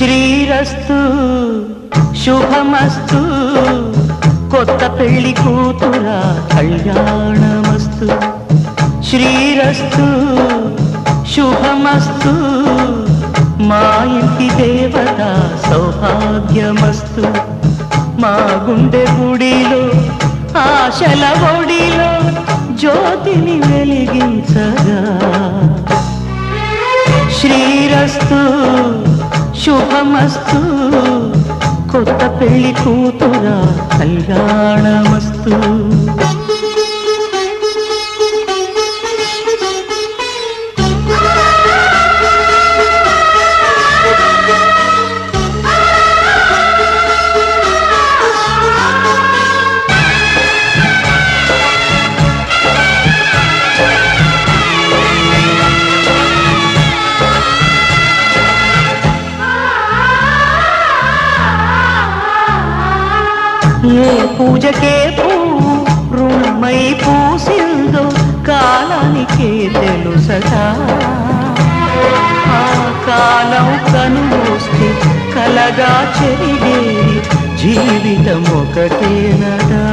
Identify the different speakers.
Speaker 1: శ్రీరస్తు శుభమస్తు కొత్త పెళ్ళి కూతుర కళ్యాణమస్తు. శ్రీరస్తు శుభమస్తు మా ఇంటి దేవత సౌభాగ్యమస్తు. మా గుండె గుడిలో ఆశల ఒడిలో జ్యోతిని వెలిగించగా. శ్రీరస్తు శుభమస్తు. కొత్త పెళ్ళి కూతురా కళ్యాణమస్తు. ఏ పూజకే పువ్వు రుణమై పూసిందో కాలానికే తెలుసగా ఆ కాలం కనుమూస్తే కలగా చెరిగే జీవితం ఒకటేనదా